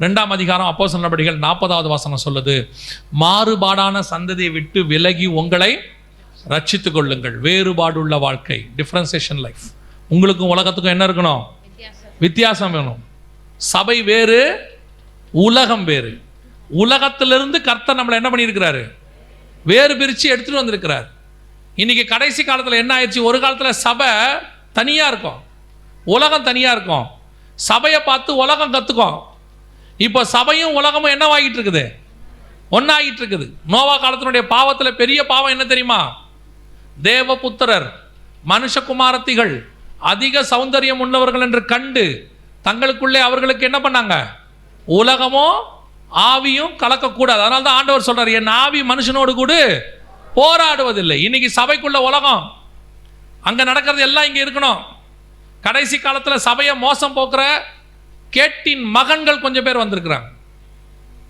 ரெண்டாம் அதிகாரம் அப்போ நடவடிக்கைகள் நாற்பதாவது வசனம் சொல்லுது மாறுபாடான சந்ததியை விட்டு விலகி உங்களை ரட்சித்துக் கொள்ளுங்கள் வேறுபாடுள்ள வாழ்க்கை டிஃபரன்சியேஷன் லைஃப் உங்களுக்கும் உலகத்துக்கும் என்ன இருக்கணும்? வித்தியாசம். வேணும். சபை வேறு உலகம் வேறு. உலகத்திலிருந்து கர்த்தர் நம்மளை என்ன பண்ணியிருக்கிறாரு? வேறு பிரித்து எடுத்துட்டு வந்திருக்கிறார். இன்னைக்கு கடைசி காலத்தில் என்ன ஆயிடுச்சு? ஒரு காலத்தில் சபை தனியாக இருக்கும். உலகம் தனியாக இருக்கும். சபையை பார்த்து உலகம் கற்றுக்கும் இப்போ சபையும் உலகமும் என்னவாகிட்டு இருக்குது ஒன்றாகிட்டு இருக்குது நோவா காலத்தினுடைய பாவத்தில் பெரிய பாவம் என்ன தெரியுமா? தேவபுத்திரர் மனுஷகுமாரத்திகள் அதிக சௌந்தரியம் உள்ளவர்கள் என்று கண்டு தங்களுக்குள்ளே அவர்களுக்கு என்ன பண்ணாங்க? உலகமும் ஆவியும் கலக்கக்கூடாது. அதனால தான் ஆண்டவர் சொல்றார் என் ஆவி மனுஷனோடு கூட போராடுவதில்லை. இன்னைக்கு சபைக்குள்ள உலகம் அங்கே நடக்கிறது எல்லாம் இங்கே இருக்கணும். கடைசி காலத்தில் சபையை மோசம் போக்குற கேட்டின் மகன்கள் கொஞ்சம் பேர் வந்திருக்கிறாங்க.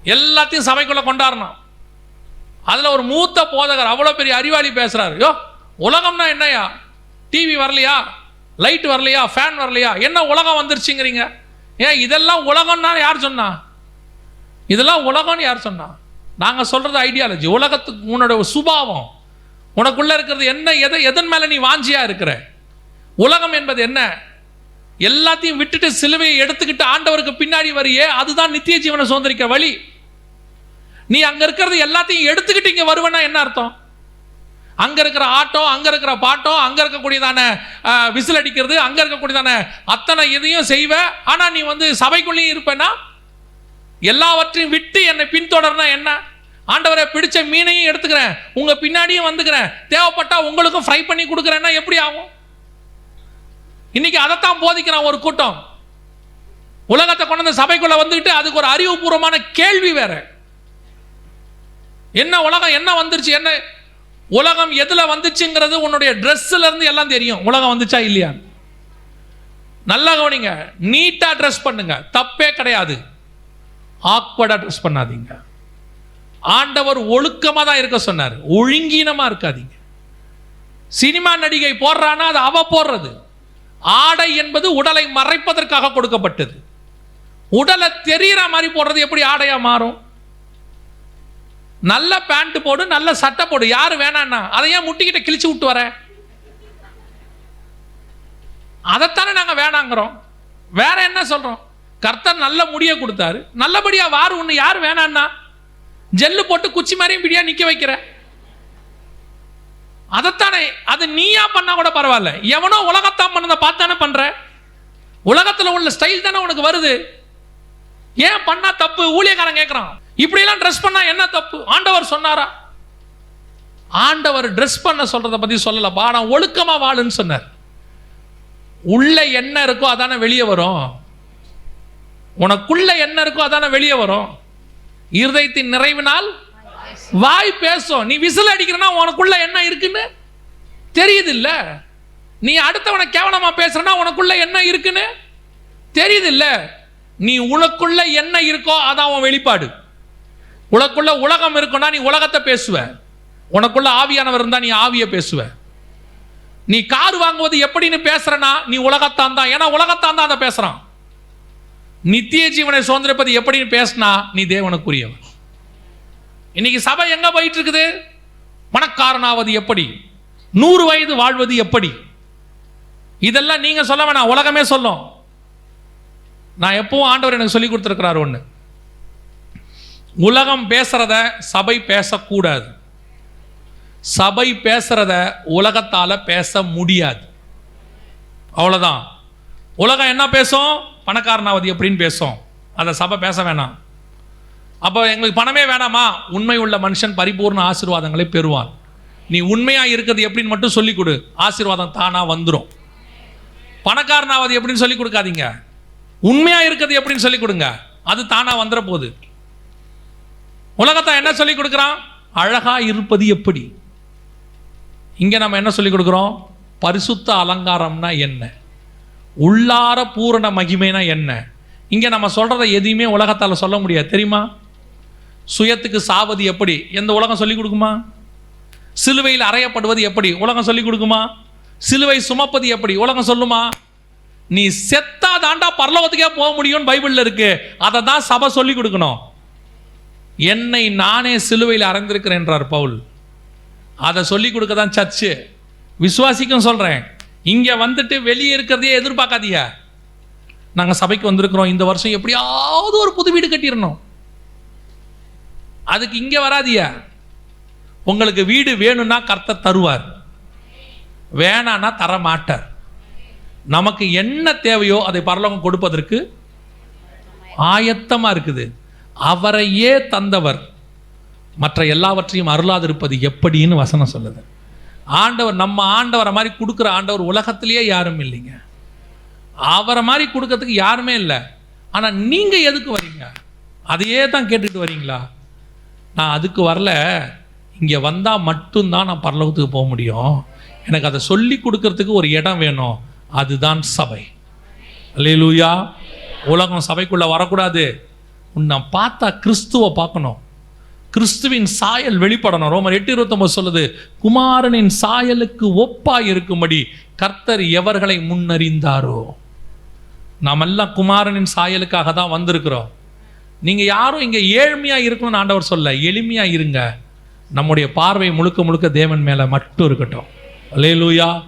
எல்லாத்தையும் சபைக்குள்ளே கொண்டாடணும். அதில் ஒரு மூத்த போதகர் அவ்வளோ பெரிய அறிவாளி பேசுகிறார் யோ உலகம்னா என்னையா டிவி வரலையா? லைட் வரலையா? ஃபேன் வரலையா? என்ன உலகம் வந்துருச்சுங்கிறீங்க? ஏன் இதெல்லாம் உலகம்னா யார் சொன்னா? இதெல்லாம் உலகம்னு யார் சொன்னா? நாங்கள் சொல்கிறது ஐடியாலஜி உலகத்துக்கு உன்னோட சுபாவம். உனக்குள்ளே இருக்கிறது என்ன எதை எதன் மேலே நீ வாஞ்சியா இருக்கிற? உலகம் என்பது என்ன? எல்லாத்தையும் விட்டுட்டு சிலுவையை எடுத்துக்கிட்டு ஆண்டவருக்கு பின்னாடி வரியே அதுதான் நித்திய ஜீவனை சுதந்திரிக்க வழி. நீ அங்க இருக்கிறது எல்லாத்தையும் எடுத்துக்கிட்டு இங்க வருவேன்னா என்ன அர்த்தம்? அங்க இருக்கிற ஆட்டம் அங்க இருக்கிற பாட்டம் அங்க இருக்கக்கூடியதான விசில் அடிக்கிறது அங்க இருக்கக்கூடியதான அத்தனை இதையும் செய்வ. ஆனா நீ வந்து சபைக்குள்ளேயும் இருப்பேன்னா எல்லாவற்றையும் விட்டு என்னை பின்தொடர்னா என்ன? ஆண்டவரை பிடிச்ச மீனையும் எடுத்துக்கிறேன். உங்க பின்னாடியும் வந்துக்கிறேன். தேவைப்பட்டா உங்களுக்கும் ஃப்ரை பண்ணி கொடுக்குறேன்னா எப்படி ஆகும்? இன்னைக்கு அதைத்தான் போதிக்கிறான் ஒரு கூட்டம். உலகத்தை கொண்டு வந்து சபைக்குள்ள வந்துட்டு அதுக்கு ஒரு அறிவுபூர்வமான கேள்வி வேற. என்ன உலகம் என்ன வந்துருச்சு என்ன உலகம் எதுல வந்துச்சுங்கிறது உன்னுடைய ட்ரெஸ்ல இருந்து எல்லாம் தெரியும். உலகம் வந்துச்சா இல்லையா நல்லா கவனிங்க நீட்டா ட்ரெஸ் பண்ணுங்க. தப்பே கிடையாது. ஆக்வர்டா ட்ரெஸ் பண்ணாதீங்க. ஆண்டவர் ஒழுக்கமா தான் இருக்க சொன்னார். ஒழுங்கீனமா இருக்காதீங்க. சினிமா நடிகை போடுறான்னா அது அவ போடுறது. ஆடை என்பது உடலை மறைப்பதற்காக கொடுக்கப்பட்டது. உடலை தெரிகிற மாதிரி போடுறது எப்படி ஆடையா மாறும்? நல்ல பேண்ட் போடு நல்ல சட்டை போடு. யாரு வேணான்னா அதை ஏன் முட்டிக்கிட்ட கிழிச்சு விட்டு வர? அதைத்தானே நாங்க வேணாங்கிறோம். வேற என்ன சொல்றோம்? கர்த்தர் நல்ல முடிய கொடுத்தாரு. நல்லபடியா வார் ஒண்ணு யார் வேணான்னா? ஜெல்லு போட்டு குச்சி மாதிரியும் பிடியா நிக்க வைக்கிற? அதைத்தானே அது நீயா பண்ணா கூட பரவாயில்ல. எவனோ உலகத்தான் பண்ணதை பார்த்தானே பண்ற? உலகத்தில் உள்ள ஸ்டைல் தானே உனக்கு வருது. ஏன் பண்ணா தப்பு? ஊழியக்காரன் கேட்குறான் இப்படி எல்லாம் ட்ரெஸ் பண்ணா என்ன தப்பு? ஆண்டவர் சொன்னாரா? ஆண்டவர் ட்ரெஸ் பண்ண சொல்றதை பத்தி சொல்லலப்பா ஆனா ஒழுக்கமா வாழுன்னு சொன்னார். உள்ள என்ன இருக்கோ அதானே வெளியே வரும். உனக்குள்ள என்ன இருக்கோ அதானே வெளியே வரும். இருதயத்தின் நிறைவினால் வாய் பேசும். நீ விசில் அடிக்கிறனா உனக்குள்ள என்ன இருக்குன்னு? தெரியுது இல்ல நீ அடுத்தவனை கேவலமா பேசுறனா உனக்குள்ள என்ன இருக்குன்னு? தெரியுது இல்ல நீ உனக்குள்ள என்ன இருக்கோ அதான் உன் வெளிப்பாடு. உனக்குள்ள உலகம் இருக்குன்னா நீ உலகத்தை பேசுவ. உனக்குள்ள ஆவியானவர் இருந்தா நீ ஆவியை பேசுவ. நீ கார் வாங்குவது எப்படின்னு பேசுறனா நீ உலகத்தான் தான். ஏன்னா உலகத்தான் தான் அதை பேசுறான். நித்திய ஜீவனை சுதந்திரப்பது எப்படின்னு பேசினா நீ தேவனுக்குரியவன். இன்னைக்கு சபை எங்க போயிட்டு இருக்குது பணக்காரனாவது எப்படி? நூறு வயது வாழ்வது எப்படி? இதெல்லாம் நீங்க சொல்ல வேணாம் உலகமே சொல்லும். நான் எப்பவும் ஆண்டவர் எனக்கு சொல்லி கொடுத்துருக்கிறார் ஒன்று உலகம் பேசுறத சபை பேசக்கூடாது. சபை பேசுறத உலகத்தால பேச முடியாது. அவ்வளோதான் உலகம் என்ன பேசும்? பணக்காரனாவது எப்படின்னு பேசும். அதை சபை பேச வேணாம். அப்போ எங்களுக்கு பணமே வேணாமா? உண்மை உள்ள மனுஷன் பரிபூர்ண ஆசீர்வாதங்களை பெறுவான். நீ உண்மையாக இருக்கிறது எப்படின்னு மட்டும் சொல்லிக் கொடு. ஆசீர்வாதம் தானா வந்துடும் பணக்காரனாவது எப்படின்னு சொல்லி கொடுக்காதீங்க. உண்மையாக இருக்கிறது எப்படின்னு சொல்லி கொடுங்க. அது தானா வந்துட போகுது. உலகத்தை என்ன சொல்லி கொடுக்குறான்? அழகா இருப்பது எப்படி? இங்கே நம்ம என்ன சொல்லி கொடுக்குறோம்? பரிசுத்த அலங்காரம்னா என்ன? உள்ளார பூரண மகிமைனா என்ன? இங்கே நம்ம சொல்றதை எதையுமே உலகத்தால சொல்ல முடியாது. தெரியுமா? சுயத்துக்கு சாவது எப்படி? எந்த உலகம் சொல்லிக் கொடுக்குமா? சிலுவையில் அறையப்படுவது எப்படி? உலகம் சொல்லிக் கொடுக்குமா? சிலுவை சுமப்பது எப்படி? உலகம் சொல்லுமா? நீ செத்தா தாண்டா பரலோகத்துக்கே போக முடியும்னு பைபிளில் இருக்கு. அதை தான் சபை சொல்லி கொடுக்கணும். என்னை நானே சிலுவையில் அறைந்திருக்கிறேன் என்றார் பவுல். அதை சொல்லி கொடுக்க தான் சர்ச்சு. விசுவாசிக்கும் சொல்கிறேன் இங்கே வந்துட்டு வெளியே இருக்கிறதையே எதிர்பார்க்காதீங்க. நாங்கள் சபைக்கு வந்திருக்கிறோம். இந்த வருஷம் எப்படியாவது ஒரு புது வீடு கட்டிடணும். அதுக்கு இங்கே வராதியா? உங்களுக்கு வீடு வேணும்னா கர்த்தர் தருவார். வேணான்னா தர மாட்டார் நமக்கு என்ன தேவையோ அதை பரலோகம் கொடுப்பதற்கு ஆயத்தமாக இருக்குது. அவரையே தந்தவர். மற்ற எல்லாவற்றையும் அருளாதிருப்பது எப்படின்னு வசனம் சொல்லுது. ஆண்டவர் நம்ம ஆண்டவரை மாதிரி கொடுக்குற ஆண்டவர் உலகத்திலேயே யாரும் இல்லைங்க. அவரை மாதிரி கொடுக்கறதுக்கு யாருமே இல்லை. ஆனால் நீங்கள் எதுக்கு வரீங்க? அதையே தான் கேட்டுட்டு வரீங்களா? நான் அதுக்கு வரல. இங்கே வந்தால் மட்டும்தான் நான் பரலோகத்துக்கு போக முடியும். எனக்கு அதை சொல்லி கொடுக்கறதுக்கு ஒரு இடம் வேணும். அதுதான் சபை. அல்லேலூயா. உலகம் சபைக்குள்ளே வரக்கூடாது. உன்னை பார்த்தா கிறிஸ்துவை பார்க்கணும். கிறிஸ்துவின் சாயல் வெளிப்படணும். ரோமர் எட்டு இருபத்தொம்பது சொல்லுது குமாரனின் சாயலுக்கு ஒப்பாய் இருக்கும்படி கர்த்தர் எவர்களை முன்னறிந்தாரோ? நாமெல்லாம் குமாரனின் சாயலுக்காக தான் வந்திருக்கிறோம். நீங்கள் யாரும் இங்கே ஏழ்மையாக இருக்கணும்னு ஆண்டவர் சொல்ல எளிமையாக இருங்க. நம்முடைய பார்வை முழுக்க முழுக்க தேவன் மேலே மட்டும் இருக்கட்டும். அல்லேலூயா.